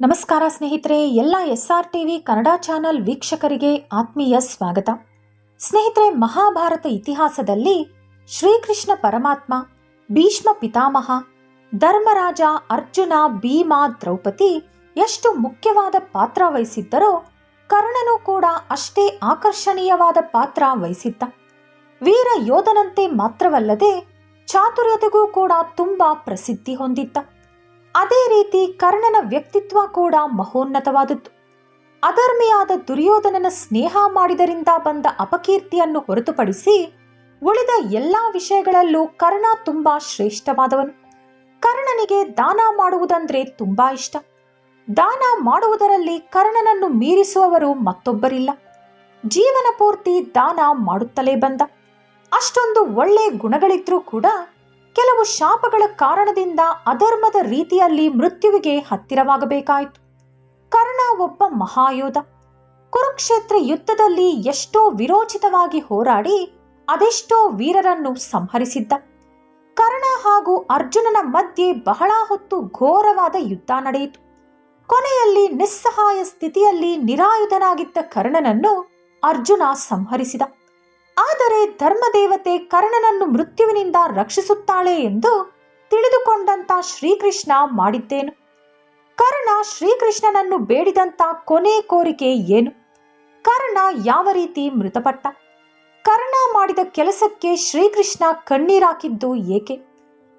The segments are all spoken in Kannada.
ನಮಸ್ಕಾರ ಸ್ನೇಹಿತರೆ, ಎಲ್ಲ S R TV Kannada channel ವೀಕ್ಷಕರಿಗೆ ಆತ್ಮೀಯ ಸ್ವಾಗತ. ಸ್ನೇಹಿತರೆ, ಮಹಾಭಾರತ ಇತಿಹಾಸದಲ್ಲಿ ಶ್ರೀಕೃಷ್ಣ ಪರಮಾತ್ಮ, ಭೀಷ್ಮ ಪಿತಾಮಹ, ಧರ್ಮರಾಜ ಅರ್ಜುನ, ಭೀಮಾ, ದ್ರೌಪದಿ ಎಷ್ಟು ಮುಖ್ಯವಾದ ಪಾತ್ರ ವಹಿಸಿದ್ದರೋ, ಕರ್ಣನು ಕೂಡ ಅಷ್ಟೇ ಆಕರ್ಷಣೀಯವಾದ ಪಾತ್ರ ವಹಿಸಿದ್ದ. ವೀರ ಯೋಧನಂತೆ ಮಾತ್ರವಲ್ಲದೆ ಚಾತುರ್ಯತೆಗೂ ಕೂಡ ತುಂಬಾ ಪ್ರಸಿದ್ಧಿ ಹೊಂದಿದ್ದ. ಅದೇ ರೀತಿ ಕರ್ಣನ ವ್ಯಕ್ತಿತ್ವ ಕೂಡ ಮಹೋನ್ನತವಾದದ್ದು. ಅಧರ್ಮಿಯಾದ ದುರ್ಯೋಧನನ ಸ್ನೇಹ ಮಾಡಿದರಿಂದ ಬಂದ ಅಪಕೀರ್ತಿಯನ್ನು ಹೊರತುಪಡಿಸಿ ಉಳಿದ ಎಲ್ಲಾ ವಿಷಯಗಳಲ್ಲೂ ಕರ್ಣ ತುಂಬಾ ಶ್ರೇಷ್ಠವಾದವನು. ಕರ್ಣನಿಗೆ ದಾನ ಮಾಡುವುದಂದ್ರೆ ತುಂಬಾ ಇಷ್ಟ. ದಾನ ಮಾಡುವುದರಲ್ಲಿ ಕರ್ಣನನ್ನು ಮೀರಿಸುವವರು ಮತ್ತೊಬ್ಬರಿಲ್ಲ. ಜೀವನ ಪೂರ್ತಿ ದಾನ ಮಾಡುತ್ತಲೇ ಬಂದ. ಅಷ್ಟೊಂದು ಒಳ್ಳೆ ಗುಣಗಳಿದ್ರೂ ಕೂಡ ಕೆಲವು ಶಾಪಗಳ ಕಾರಣದಿಂದ ಅಧರ್ಮದ ರೀತಿಯಲ್ಲಿ ಮೃತ್ಯುವಿಗೆ ಹತ್ತಿರವಾಗಬೇಕಾಯಿತು. ಕರ್ಣ ಒಬ್ಬ ಮಹಾಯೋಧ. ಕುರುಕ್ಷೇತ್ರ ಯುದ್ಧದಲ್ಲಿ ಎಷ್ಟೋ ವಿರೋಚಿತವಾಗಿ ಹೋರಾಡಿ ಅದೆಷ್ಟೋ ವೀರರನ್ನು ಸಂಹರಿಸಿದ್ದ. ಕರ್ಣ ಹಾಗೂ ಅರ್ಜುನನ ಮಧ್ಯೆ ಬಹಳ ಹೊತ್ತು ಘೋರವಾದ ಯುದ್ಧ ನಡೆಯಿತು. ಕೊನೆಯಲ್ಲಿ ನಿಸ್ಸಹಾಯ ಸ್ಥಿತಿಯಲ್ಲಿ ನಿರಾಯುಧನಾಗಿದ್ದ ಕರ್ಣನನ್ನು ಅರ್ಜುನ ಸಂಹರಿಸಿದ. ಆದರೆ ಧರ್ಮದೇವತೆ ಕರ್ಣನನ್ನು ಮೃತ್ಯುವಿನಿಂದ ರಕ್ಷಿಸುತ್ತಾಳೆ ಎಂದು ತಿಳಿದುಕೊಂಡಂತ ಶ್ರೀಕೃಷ್ಣ ಮಾಡಿದ್ದೇನು? ಕರ್ಣ ಶ್ರೀಕೃಷ್ಣನನ್ನು ಬೇಡಿದಂತ ಕೊನೆ ಕೋರಿಕೆ ಏನು? ಕರ್ಣ ಯಾವ ರೀತಿ ಮೃತಪಟ್ಟ? ಕರ್ಣ ಮಾಡಿದ ಕೆಲಸಕ್ಕೆ ಶ್ರೀಕೃಷ್ಣ ಕಣ್ಣೀರಾಕಿದ್ದು ಏಕೆ?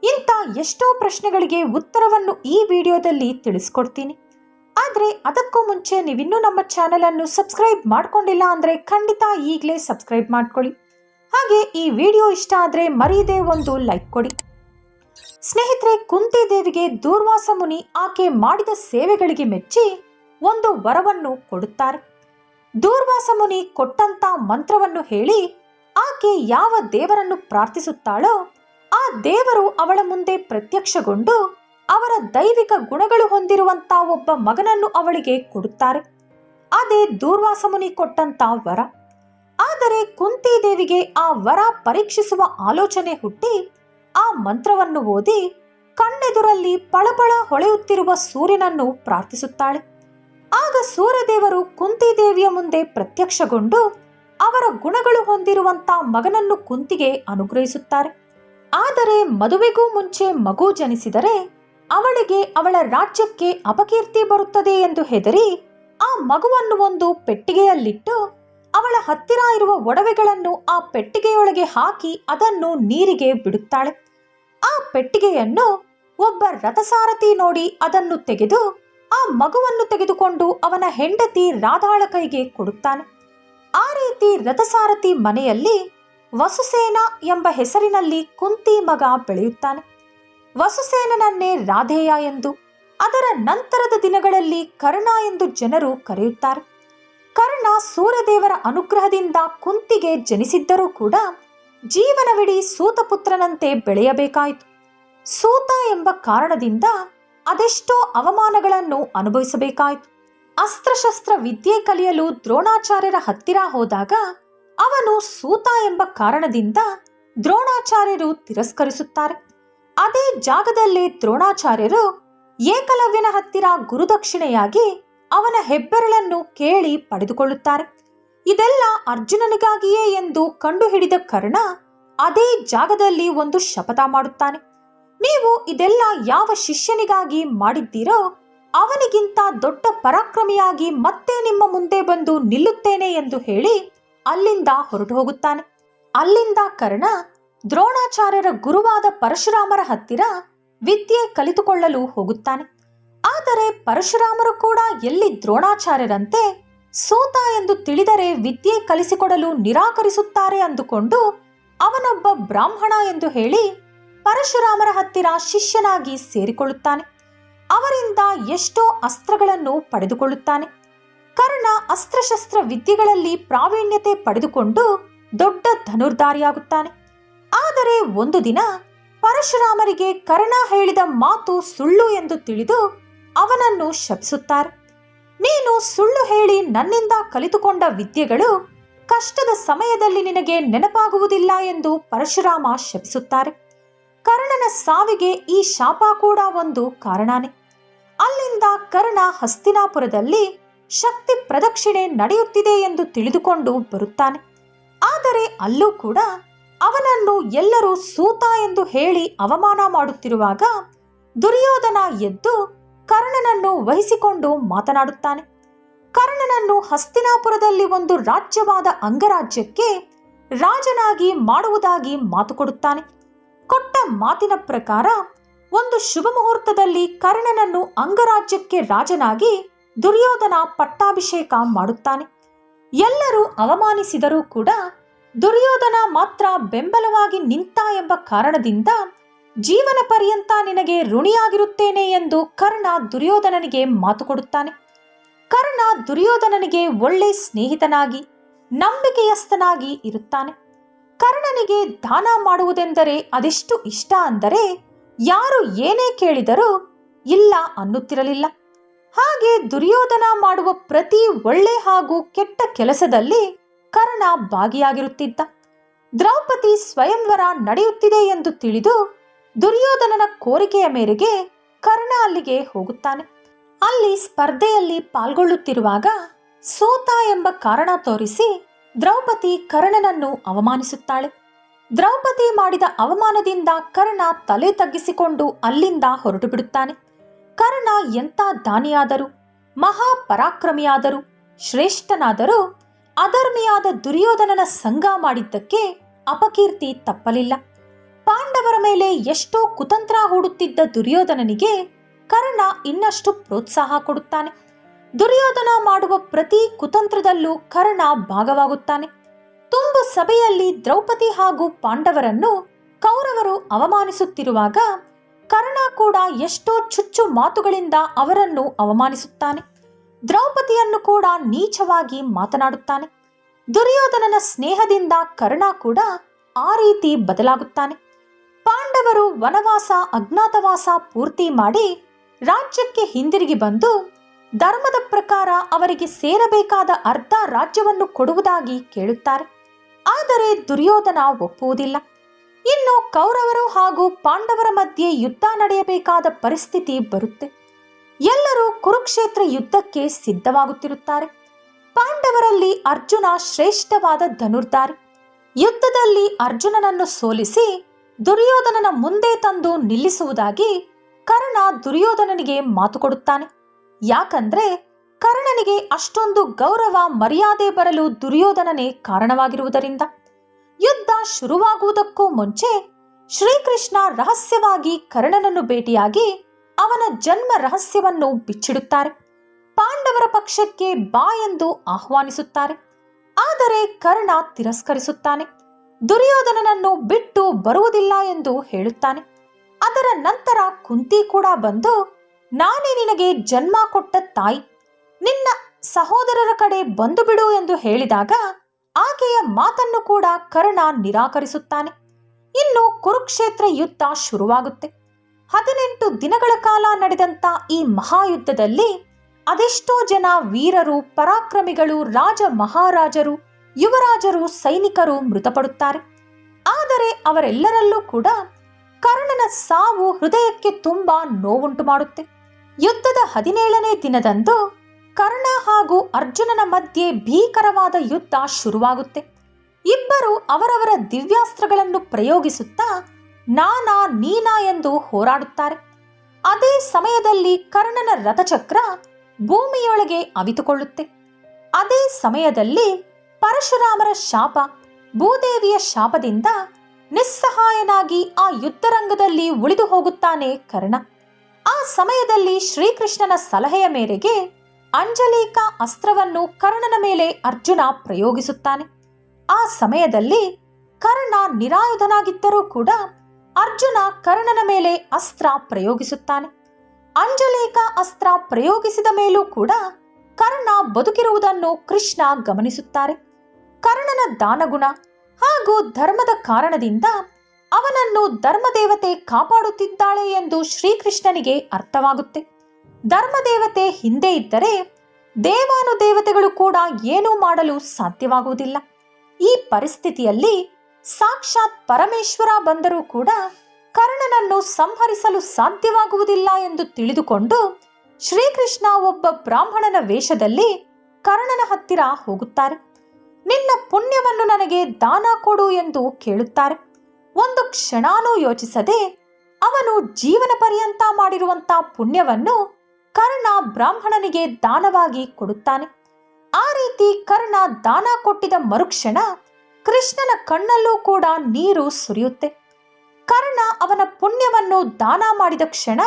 ಇಂಥ ಎಷ್ಟೋ ಪ್ರಶ್ನೆಗಳಿಗೆ ಉತ್ತರವನ್ನು ಈ ವಿಡಿಯೋದಲ್ಲಿ ತಿಳಿಸ್ಕೊಡ್ತೀನಿ. ಆದರೆ ಅದಕ್ಕೂ ಮುಂಚೆ ನೀವಿನ್ನೂ ನಮ್ಮ ಚಾನೆಲ್ ಅನ್ನು ಸಬ್ಸ್ಕ್ರೈಬ್ ಮಾಡ್ಕೊಂಡಿಲ್ಲ ಅಂದರೆ ಖಂಡಿತ ಈಗಲೇ ಸಬ್ಸ್ಕ್ರೈಬ್ ಮಾಡ್ಕೊಳ್ಳಿ. ಹಾಗೆ ಈ ವಿಡಿಯೋ ಇಷ್ಟ ಆದರೆ ಮರೀದೆ ಒಂದು ಲೈಕ್ ಕೊಡಿ. ಸ್ನೇಹಿತರೆ, ಕುಂತಿ ದೇವಿಗೆ ದೂರ್ವಾಸ ಮುನಿ ಆಕೆ ಮಾಡಿದ ಸೇವೆಗಳಿಗೆ ಮೆಚ್ಚಿ ಒಂದು ವರವನ್ನು ಕೊಡುತ್ತಾರೆ. ದೂರ್ವಾಸ ಮುನಿ ಕೊಟ್ಟಂತ ಮಂತ್ರವನ್ನು ಹೇಳಿ ಆಕೆ ಯಾವ ದೇವರನ್ನು ಪ್ರಾರ್ಥಿಸುತ್ತಾಳೋ ಆ ದೇವರು ಅವಳ ಮುಂದೆ ಪ್ರತ್ಯಕ್ಷಗೊಂಡು ಅವರ ದೈವಿಕ ಗುಣಗಳು ಹೊಂದಿರುವಂತ ಒಬ್ಬ ಮಗನನ್ನು ಅವಳಿಗೆ ಕೊಡುತ್ತಾರೆ. ಅದೇ ದೂರ್ವಾಸ ಮುನಿ ಕೊಟ್ಟಂತ ವರ. ಆದರೆ ಕುಂತಿ ದೇವಿಗೆ ಆ ವರ ಪರೀಕ್ಷಿಸುವ ಆಲೋಚನೆ ಹುಟ್ಟಿ ಆ ಮಂತ್ರವನ್ನು ಓದಿ ಕಣ್ಣೆದುರಲ್ಲಿ ಪಳಪಳ ಹೊಳೆಯುತ್ತಿರುವ ಸೂರ್ಯನನ್ನು ಪ್ರಾರ್ಥಿಸುತ್ತಾಳೆ. ಆಗ ಸೂರ್ಯದೇವರು ಕುಂತಿ ದೇವಿಯ ಮುಂದೆ ಪ್ರತ್ಯಕ್ಷಗೊಂಡು ಅವರ ಗುಣಗಳು ಹೊಂದಿರುವಂತ ಮಗನನ್ನು ಕುಂತಿಗೆ ಅನುಗ್ರಹಿಸುತ್ತಾರೆ. ಆದರೆ ಮದುವೆಗೂ ಮುಂಚೆ ಮಗು ಜನಿಸಿದರೆ ಅವಳಿಗೆ ಅವಳ ರಾಜ್ಯಕ್ಕೆ ಅಪಕೀರ್ತಿ ಬರುತ್ತದೆ ಎಂದು ಹೆದರಿ ಆ ಮಗುವನ್ನು ಒಂದು ಪೆಟ್ಟಿಗೆಯಲ್ಲಿಟ್ಟು ಅವಳ ಹತ್ತಿರ ಇರುವ ಒಡವೆಗಳನ್ನು ಆ ಪೆಟ್ಟಿಗೆಯೊಳಗೆ ಹಾಕಿ ಅದನ್ನು ನೀರಿಗೆ ಬಿಡುತ್ತಾಳೆ. ಆ ಪೆಟ್ಟಿಗೆಯನ್ನು ಒಬ್ಬ ರಥಸಾರಥಿ ನೋಡಿ ಅದನ್ನು ತೆಗೆದು ಆ ಮಗುವನ್ನು ತೆಗೆದುಕೊಂಡು ಅವನ ಹೆಂಡತಿ ರಾಧಾಳ ಕೈಗೆ ಕೊಡುತ್ತಾನೆ. ಆ ರೀತಿ ರಥಸಾರಥಿ ಮನೆಯಲ್ಲಿ ವಸುಸೇನ ಎಂಬ ಹೆಸರಿನಲ್ಲಿ ಕುಂತಿ ಮಗ ಬೆಳೆಯುತ್ತಾನೆ. ವಸುಸೇನನನ್ನೇ ರಾಧೇಯ ಎಂದು, ಅದರ ನಂತರದ ದಿನಗಳಲ್ಲಿ ಕರ್ಣ ಎಂದು ಜನರು ಕರೆಯುತ್ತಾರೆ. ಕರ್ಣ ಸೂರ್ಯದೇವರ ಅನುಗ್ರಹದಿಂದ ಕುಂತಿಗೆ ಜನಿಸಿದ್ದರೂ ಕೂಡ ಜೀವನವಿಡೀ ಸೂತಪುತ್ರನಂತೆ ಬೆಳೆಯಬೇಕಾಯಿತು. ಸೂತ ಎಂಬ ಕಾರಣದಿಂದ ಅದೆಷ್ಟೋ ಅವಮಾನಗಳನ್ನು ಅನುಭವಿಸಬೇಕಾಯಿತು. ಅಸ್ತ್ರಶಸ್ತ್ರ ವಿದ್ಯೆ ಕಲಿಯಲು ದ್ರೋಣಾಚಾರ್ಯರ ಹತ್ತಿರ ಹೋದಾಗ ಅವನು ಸೂತ ಎಂಬ ಕಾರಣದಿಂದ ದ್ರೋಣಾಚಾರ್ಯರು ತಿರಸ್ಕರಿಸುತ್ತಾರೆ. ಅದೇ ಜಾಗದಲ್ಲಿ ದ್ರೋಣಾಚಾರ್ಯರು ಏಕಲವ್ಯನ ಹತ್ತಿರ ಗುರುದಕ್ಷಿಣೆಯಾಗಿ ಅವನ ಹೆಬ್ಬೆರಳನ್ನು ಕೇಳಿ ಪಡೆದುಕೊಳ್ಳುತ್ತಾರೆ. ಇದೆಲ್ಲ ಅರ್ಜುನನಿಗಾಗಿಯೇ ಎಂದು ಕಂಡುಹಿಡಿದ ಕರ್ಣ ಅದೇ ಜಾಗದಲ್ಲಿ ಒಂದು ಶಪಥ ಮಾಡುತ್ತಾನೆ. ನೀವು ಇದೆಲ್ಲ ಯಾವ ಶಿಷ್ಯನಿಗಾಗಿ ಮಾಡಿದ್ದೀರೋ ಅವನಿಗಿಂತ ದೊಡ್ಡ ಪರಾಕ್ರಮಿಯಾಗಿ ಮತ್ತೆ ನಿಮ್ಮ ಮುಂದೆ ಬಂದು ನಿಲ್ಲುತ್ತೇನೆ ಎಂದು ಹೇಳಿ ಅಲ್ಲಿಂದ ಹೊರಟು ಹೋಗುತ್ತಾನೆ. ಅಲ್ಲಿಂದ ಕರ್ಣ ದ್ರೋಣಾಚಾರ್ಯರ ಗುರುವಾದ ಪರಶುರಾಮರ ಹತ್ತಿರ ವಿದ್ಯೆ ಕಲಿತುಕೊಳ್ಳಲು ಹೋಗುತ್ತಾನೆ. ಆದರೆ ಪರಶುರಾಮರು ಕೂಡ ಎಲ್ಲಿ ದ್ರೋಣಾಚಾರ್ಯರಂತೆ ಸೂತ ಎಂದು ತಿಳಿದರೆ ವಿದ್ಯೆ ಕಲಿಸಿಕೊಡಲು ನಿರಾಕರಿಸುತ್ತಾರೆ ಅಂದುಕೊಂಡು ಅವನೊಬ್ಬ ಬ್ರಾಹ್ಮಣ ಎಂದು ಹೇಳಿ ಪರಶುರಾಮರ ಹತ್ತಿರ ಶಿಷ್ಯನಾಗಿ ಸೇರಿಕೊಳ್ಳುತ್ತಾನೆ. ಅವರಿಂದ ಎಷ್ಟೋ ಅಸ್ತ್ರಗಳನ್ನು ಪಡೆದುಕೊಳ್ಳುತ್ತಾನೆ. ಕರ್ಣ ಅಸ್ತ್ರಶಸ್ತ್ರ ವಿದ್ಯೆಗಳಲ್ಲಿ ಪ್ರಾವೀಣ್ಯತೆ ಪಡೆದುಕೊಂಡು ದೊಡ್ಡ ಧನುರ್ಧಾರಿಯಾಗುತ್ತಾನೆ. ಆದರೆ ಒಂದು ದಿನ ಪರಶುರಾಮರಿಗೆ ಕರ್ಣ ಹೇಳಿದ ಮಾತು ಸುಳ್ಳು ಎಂದು ತಿಳಿದು ಅವನನ್ನು ಶಪಿಸುತ್ತಾರೆ. ನೀನು ಸುಳ್ಳು ಹೇಳಿ ನನ್ನಿಂದ ಕಲಿತುಕೊಂಡ ವಿದ್ಯೆಗಳು ಕಷ್ಟದ ಸಮಯದಲ್ಲಿ ನಿನಗೆ ನೆನಪಾಗುವುದಿಲ್ಲ ಎಂದು ಪರಶುರಾಮ ಶಪಿಸುತ್ತಾರೆ. ಕರ್ಣನ ಸಾವಿಗೆ ಈ ಶಾಪ ಕೂಡ ಒಂದು ಕಾರಣನೇ. ಅಲ್ಲಿಂದ ಕರ್ಣ ಹಸ್ತಿನಾಪುರದಲ್ಲಿ ಶಕ್ತಿ ಪ್ರದಕ್ಷಿಣೆ ನಡೆಯುತ್ತಿದೆ ಎಂದು ತಿಳಿದುಕೊಂಡು ಬರುತ್ತಾನೆ. ಆದರೆ ಅಲ್ಲೂ ಕೂಡ ಅವನನ್ನು ಎಲ್ಲರೂ ಸೂತ ಎಂದು ಹೇಳಿ ಅವಮಾನ ಮಾಡುತ್ತಿರುವಾಗ ದುರ್ಯೋಧನ ಎದ್ದು ಕರ್ಣನನ್ನು ವಹಿಸಿಕೊಂಡು ಮಾತನಾಡುತ್ತಾನೆ. ಕರ್ಣನನ್ನು ಹಸ್ತಿನಾಪುರದಲ್ಲಿ ಒಂದು ರಾಜ್ಯವಾದ ಅಂಗರಾಜ್ಯಕ್ಕೆ ರಾಜನಾಗಿ ಮಾಡುವುದಾಗಿ ಮಾತು ಕೊಡುತ್ತಾನೆ. ಕೊಟ್ಟ ಮಾತಿನ ಪ್ರಕಾರ ಒಂದು ಶುಭ ಮುಹೂರ್ತದಲ್ಲಿ ಕರ್ಣನನ್ನು ಅಂಗರಾಜ್ಯಕ್ಕೆ ರಾಜನಾಗಿ ದುರ್ಯೋಧನ ಪಟ್ಟಾಭಿಷೇಕ ಮಾಡುತ್ತಾನೆ. ಎಲ್ಲರೂ ಅವಮಾನಿಸಿದರೂ ಕೂಡ ದುರ್ಯೋಧನ ಮಾತ್ರ ಬೆಂಬಲವಾಗಿ ನಿಂತ ಎಂಬ ಕಾರಣದಿಂದ ಜೀವನ ಪರ್ಯಂತ ನಿನಗೆ ಋಣಿಯಾಗಿರುತ್ತೇನೆ ಎಂದು ಕರ್ಣ ದುರ್ಯೋಧನನಿಗೆ ಮಾತು ಕೊಡುತ್ತಾನೆ. ಕರ್ಣ ದುರ್ಯೋಧನನಿಗೆ ಒಳ್ಳೆ ಸ್ನೇಹಿತನಾಗಿ, ನಂಬಿಕೆಯಸ್ಥನಾಗಿ ಇರುತ್ತಾನೆ. ಕರ್ಣನಿಗೆ ದಾನ ಮಾಡುವುದೆಂದರೆ ಅದೆಷ್ಟು ಇಷ್ಟ ಅಂದರೆ, ಯಾರು ಏನೇ ಕೇಳಿದರೂ ಇಲ್ಲ ಅನ್ನುತ್ತಿರಲಿಲ್ಲ. ಹಾಗೆ ದುರ್ಯೋಧನ ಮಾಡುವ ಪ್ರತಿ ಒಳ್ಳೆ ಹಾಗೂ ಕೆಟ್ಟ ಕೆಲಸದಲ್ಲಿ ಕರ್ಣ ಭಾಗಿಯಾಗಿರುತ್ತಿದ್ದ. ದ್ರೌಪದಿ ಸ್ವಯಂವರ ನಡೆಯುತ್ತಿದೆ ಎಂದು ತಿಳಿದು ದುರ್ಯೋಧನನ ಕೋರಿಕೆಯ ಮೇರೆಗೆ ಕರ್ಣ ಅಲ್ಲಿಗೆ ಹೋಗುತ್ತಾನೆ. ಅಲ್ಲಿ ಸ್ಪರ್ಧೆಯಲ್ಲಿ ಪಾಲ್ಗೊಳ್ಳುತ್ತಿರುವಾಗ ಸೋತ ಎಂಬ ಕಾರಣ ತೋರಿಸಿ ದ್ರೌಪದಿ ಕರ್ಣನನ್ನು ಅವಮಾನಿಸುತ್ತಾಳೆ. ದ್ರೌಪದಿ ಮಾಡಿದ ಅವಮಾನದಿಂದ ಕರ್ಣ ತಲೆ ತಗ್ಗಿಸಿಕೊಂಡು ಅಲ್ಲಿಂದ ಹೊರಟು ಬಿಡುತ್ತಾನೆ ಕರ್ಣ ಎಂಥ ದಾನಿಯಾದರೂ, ಮಹಾಪರಾಕ್ರಮಿಯಾದರೂ, ಶ್ರೇಷ್ಠನಾದರೂ ಅಧರ್ಮಿಯಾದ ದುರ್ಯೋಧನನ ಸಂಘ ಮಾಡಿದ್ದಕ್ಕೆ ಅಪಕೀರ್ತಿ ತಪ್ಪಲಿಲ್ಲ. ಪಾಂಡವರ ಮೇಲೆ ಎಷ್ಟೋ ಕುತಂತ್ರ ಹೂಡುತ್ತಿದ್ದ ದುರ್ಯೋಧನನಿಗೆ ಕರ್ಣ ಇನ್ನಷ್ಟು ಪ್ರೋತ್ಸಾಹ ಕೊಡುತ್ತಾನೆ. ದುರ್ಯೋಧನ ಮಾಡುವ ಪ್ರತಿ ಕುತಂತ್ರದಲ್ಲೂ ಕರ್ಣ ಭಾಗವಾಗುತ್ತಾನೆ. ತುಂಬು ಸಭೆಯಲ್ಲಿ ದ್ರೌಪದಿ ಹಾಗೂ ಪಾಂಡವರನ್ನು ಕೌರವರು ಅವಮಾನಿಸುತ್ತಿರುವಾಗ ಕರ್ಣ ಕೂಡ ಎಷ್ಟೋ ಚುಚ್ಚು ಮಾತುಗಳಿಂದ ಅವರನ್ನು ಅವಮಾನಿಸುತ್ತಾನೆ. ದ್ರೌಪದಿಯನ್ನು ಕೂಡ ನೀಚವಾಗಿ ಮಾತನಾಡುತ್ತಾನೆ. ದುರ್ಯೋಧನನ ಸ್ನೇಹದಿಂದ ಕರ್ಣ ಕೂಡ ಆ ರೀತಿ ಬದಲಾಗುತ್ತಾನೆ. ಪಾಂಡವರು ವನವಾಸ, ಅಜ್ಞಾತವಾಸ ಪೂರ್ತಿ ಮಾಡಿ ರಾಜ್ಯಕ್ಕೆ ಹಿಂದಿರುಗಿ ಬಂದು ಧರ್ಮದ ಪ್ರಕಾರ ಅವರಿಗೆ ಸೇರಬೇಕಾದ ಅರ್ಧ ರಾಜ್ಯವನ್ನು ಕೊಡುವುದಾಗಿ ಕೇಳುತ್ತಾರೆ. ಆದರೆ ದುರ್ಯೋಧನ ಒಪ್ಪುವುದಿಲ್ಲ. ಇನ್ನು ಕೌರವರು ಹಾಗೂ ಪಾಂಡವರ ಮಧ್ಯೆ ಯುದ್ಧ ನಡೆಯಬೇಕಾದ ಪರಿಸ್ಥಿತಿ ಬರುತ್ತೆ. ಎಲ್ಲರೂ ಕುರುಕ್ಷೇತ್ರ ಯುದ್ಧಕ್ಕೆ ಸಿದ್ಧವಾಗುತ್ತಿರುತ್ತಾರೆ. ಪಾಂಡವರಲ್ಲಿ ಅರ್ಜುನ ಶ್ರೇಷ್ಠವಾದ ಧನುರ್ಧಾರಿ. ಯುದ್ಧದಲ್ಲಿ ಅರ್ಜುನನನ್ನು ಸೋಲಿಸಿ ದುರ್ಯೋಧನನ ಮುಂದೆ ತಂದು ನಿಲ್ಲಿಸುವುದಾಗಿ ಕರ್ಣ ದುರ್ಯೋಧನನಿಗೆ ಮಾತು ಕೊಡುತ್ತಾನೆ. ಯಾಕಂದ್ರೆ ಕರ್ಣನಿಗೆ ಅಷ್ಟೊಂದು ಗೌರವ, ಮರ್ಯಾದೆ ಬರಲು ದುರ್ಯೋಧನನೇ ಕಾರಣವಾಗಿರುವುದರಿಂದ. ಯುದ್ಧ ಶುರುವಾಗುವುದಕ್ಕೂ ಮುಂಚೆ ಶ್ರೀಕೃಷ್ಣ ರಹಸ್ಯವಾಗಿ ಕರ್ಣನನ್ನು ಭೇಟಿಯಾಗಿ ಅವನ ಜನ್ಮ ರಹಸ್ಯವನ್ನು ಬಿಚ್ಚಿಡುತ್ತಾರೆ. ಪಾಂಡವರ ಪಕ್ಷಕ್ಕೆ ಬಾ ಎಂದು ಆಹ್ವಾನಿಸುತ್ತಾರೆ. ಆದರೆ ಕರ್ಣ ತಿರಸ್ಕರಿಸುತ್ತಾನೆ. ದುರ್ಯೋಧನನನ್ನು ಬಿಟ್ಟು ಬರುವುದಿಲ್ಲ ಎಂದು ಹೇಳುತ್ತಾನೆ. ಅದರ ನಂತರ ಕುಂತಿ ಕೂಡ ಬಂದು, ನಾನೇ ನಿನಗೆ ಜನ್ಮ ಕೊಟ್ಟ ತಾಯಿ. ನಿನ್ನ ಸಹೋದರರ ಕಡೆ ಬಂದು ಬಿಡು ಎಂದು ಹೇಳಿದಾಗ, ಆಕೆಯ ಮಾತನ್ನು ಕೂಡ ಕರ್ಣ ನಿರಾಕರಿಸುತ್ತಾನೆ. ಇನ್ನು ಕುರುಕ್ಷೇತ್ರ ಯುದ್ಧ ಶುರುವಾಗುತ್ತೆ. ಹದಿನೆಂಟು ದಿನಗಳ ಕಾಲ ನಡೆದಂತ ಈ ಮಹಾಯುದ್ಧದಲ್ಲಿ ಅದೆಷ್ಟೋ ಜನ ವೀರರು, ಪರಾಕ್ರಮಿಗಳು, ರಾಜ ಮಹಾರಾಜರು, ಯುವರಾಜರು, ಸೈನಿಕರು ಮೃತಪಡುತ್ತಾರೆ. ಆದರೆ ಅವರೆಲ್ಲರಲ್ಲೂ ಕೂಡ ಕರ್ಣನ ಸಾವು ಹೃದಯಕ್ಕೆ ತುಂಬಾ ನೋವುಂಟು ಮಾಡುತ್ತೆ. ಯುದ್ಧದ ಹದಿನೇಳನೇ ದಿನದಂದು ಕರ್ಣ ಹಾಗೂ ಅರ್ಜುನನ ಮಧ್ಯೆ ಭೀಕರವಾದ ಯುದ್ಧ ಶುರುವಾಗುತ್ತೆ. ಇಬ್ಬರು ಅವರವರ ದಿವ್ಯಾಸ್ತ್ರಗಳನ್ನು ಪ್ರಯೋಗಿಸುತ್ತಾ ನಾನಾ ನೀನಾ ಹೋರಾಡುತ್ತಾರೆ. ಅದೇ ಸಮಯದಲ್ಲಿ ಕರ್ಣನ ರಥಚಕ್ರ ಭೂಮಿಯೊಳಗೆ ಅವಿತುಕೊಳ್ಳುತ್ತೆ. ಅದೇ ಸಮಯದಲ್ಲಿ ಪರಶುರಾಮರ ಶಾಪ ಭೂದೇವಿಯ ಶಾಪದಿಂದ ನಿಸ್ಸಹಾಯನಾಗಿ ಆ ಯುದ್ಧರಂಗದಲ್ಲಿ ಉಳಿದು ಹೋಗುತ್ತಾನೆ ಕರ್ಣ. ಆ ಸಮಯದಲ್ಲಿ ಶ್ರೀಕೃಷ್ಣನ ಸಲಹೆಯ ಮೇರೆಗೆ ಅಂಜಲೀಕಾ ಅಸ್ತ್ರವನ್ನು ಕರ್ಣನ ಮೇಲೆ ಅರ್ಜುನ ಪ್ರಯೋಗಿಸುತ್ತಾನೆ. ಆ ಸಮಯದಲ್ಲಿ ಕರ್ಣ ನಿರಾಯುಧನಾಗಿದ್ದರೂ ಕೂಡ ಅರ್ಜುನ ಕರ್ಣನ ಮೇಲೆ ಅಸ್ತ್ರ ಪ್ರಯೋಗಿಸುತ್ತಾನೆ. ಅಂಜಲೇಖ ಅಸ್ತ್ರ ಪ್ರಯೋಗಿಸಿದ ಮೇಲೂ ಕೂಡ ಕರ್ಣ ಬದುಕಿರುವುದನ್ನು ಕೃಷ್ಣ ಗಮನಿಸುತ್ತಾರೆ. ಕರ್ಣನ ದಾನಗುಣ ಹಾಗೂ ಧರ್ಮದ ಕಾರಣದಿಂದ ಅವನನ್ನು ಧರ್ಮದೇವತೆ ಕಾಪಾಡುತ್ತಿದ್ದಾಳೆ ಎಂದು ಶ್ರೀಕೃಷ್ಣನಿಗೆ ಅರ್ಥವಾಗುತ್ತೆ. ಧರ್ಮದೇವತೆ ಹಿಂದೆ ಇದ್ದರೆ ದೇವಾನುದೇವತೆಗಳು ಕೂಡ ಏನೂ ಮಾಡಲು ಸಾಧ್ಯವಾಗುವುದಿಲ್ಲ. ಈ ಪರಿಸ್ಥಿತಿಯಲ್ಲಿ ಸಾಕ್ಷಾತ್ ಪರಮೇಶ್ವರ ಬಂದರೂ ಕೂಡ ಕರ್ಣನನ್ನು ಸಂಹರಿಸಲು ಸಾಧ್ಯವಾಗುವುದಿಲ್ಲ ಎಂದು ತಿಳಿದುಕೊಂಡು ಶ್ರೀಕೃಷ್ಣ ಒಬ್ಬ ಬ್ರಾಹ್ಮಣನ ವೇಷದಲ್ಲಿ ಕರ್ಣನ ಹತ್ತಿರ ಹೋಗುತ್ತಾರೆ. ನಿನ್ನ ಪುಣ್ಯವನ್ನು ನನಗೆ ದಾನ ಕೊಡು ಎಂದು ಕೇಳುತ್ತಾರೆ. ಒಂದು ಕ್ಷಣಾನೂ ಯೋಚಿಸದೆ ಅವನು ಜೀವನ ಪರ್ಯಂತ ಮಾಡಿರುವಂತ ಪುಣ್ಯವನ್ನು ಕರ್ಣ ಬ್ರಾಹ್ಮಣನಿಗೆ ದಾನವಾಗಿ ಕೊಡುತ್ತಾನೆ. ಆ ರೀತಿ ಕರ್ಣ ದಾನ ಕೊಟ್ಟಿದ ಮರುಕ್ಷಣ ಕೃಷ್ಣನ ಕಣ್ಣಲ್ಲೂ ಕೂಡ ನೀರು ಸುರಿಯುತ್ತೆ. ಕರ್ಣ ಅವನ ಪುಣ್ಯವನ್ನು ದಾನ ಮಾಡಿದ ಕ್ಷಣ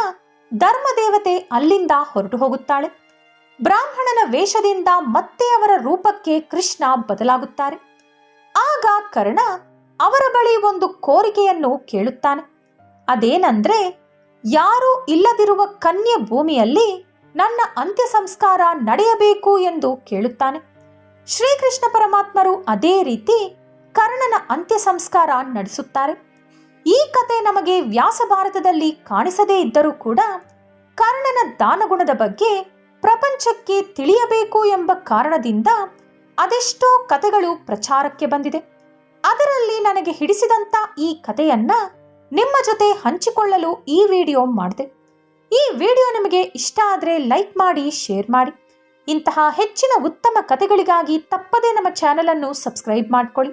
ಧರ್ಮದೇವತೆ ಅಲ್ಲಿಂದ ಹೊರಟು ಹೋಗುತ್ತಾಳೆ. ಬ್ರಾಹ್ಮಣನ ವೇಷದಿಂದ ಮತ್ತೆ ಅವರ ರೂಪಕ್ಕೆ ಕೃಷ್ಣ ಬದಲಾಗುತ್ತಾರೆ. ಆಗ ಕರ್ಣ ಅವರ ಬಳಿ ಒಂದು ಕೋರಿಕೆಯನ್ನು ಕೇಳುತ್ತಾನೆ. ಅದೇನಂದ್ರೆ, ಯಾರೂ ಇಲ್ಲದಿರುವ ಕನ್ಯೆ ಭೂಮಿಯಲ್ಲಿ ನನ್ನ ಅಂತ್ಯ ಸಂಸ್ಕಾರ ನಡೆಯಬೇಕು ಎಂದು ಕೇಳುತ್ತಾನೆ. ಶ್ರೀಕೃಷ್ಣ ಪರಮಾತ್ಮರು ಅದೇ ರೀತಿ ಕರ್ಣನ ಅಂತ್ಯ ಸಂಸ್ಕಾರ ನಡೆಸುತ್ತಾರೆ. ಈ ಕತೆ ನಮಗೆ ವ್ಯಾಸ ಭಾರತದಲ್ಲಿ ಕಾಣಿಸದೇ ಇದ್ದರೂ ಕೂಡ ಕರ್ಣನ ದಾನಗುಣದ ಬಗ್ಗೆ ಪ್ರಪಂಚಕ್ಕೆ ತಿಳಿಯಬೇಕು ಎಂಬ ಕಾರಣದಿಂದ ಅದೆಷ್ಟೋ ಕತೆಗಳು ಪ್ರಚಾರಕ್ಕೆ ಬಂದಿದೆ. ಅದರಲ್ಲಿ ನನಗೆ ಹಿಡಿಸಿದಂತ ಈ ಕಥೆಯನ್ನ ನಿಮ್ಮ ಜೊತೆ ಹಂಚಿಕೊಳ್ಳಲು ಈ ವಿಡಿಯೋ ಮಾಡಿದೆ. ಈ ವಿಡಿಯೋ ನಿಮಗೆ ಇಷ್ಟ ಆದರೆ ಲೈಕ್ ಮಾಡಿ, ಶೇರ್ ಮಾಡಿ. ಇಂತಹ ಹೆಚ್ಚಿನ ಉತ್ತಮ ಕಥೆಗಳಿಗಾಗಿ ತಪ್ಪದೇ ನಮ್ಮ ಚಾನೆಲ್ ಅನ್ನು ಸಬ್ಸ್ಕ್ರೈಬ್ ಮಾಡ್ಕೊಳ್ಳಿ.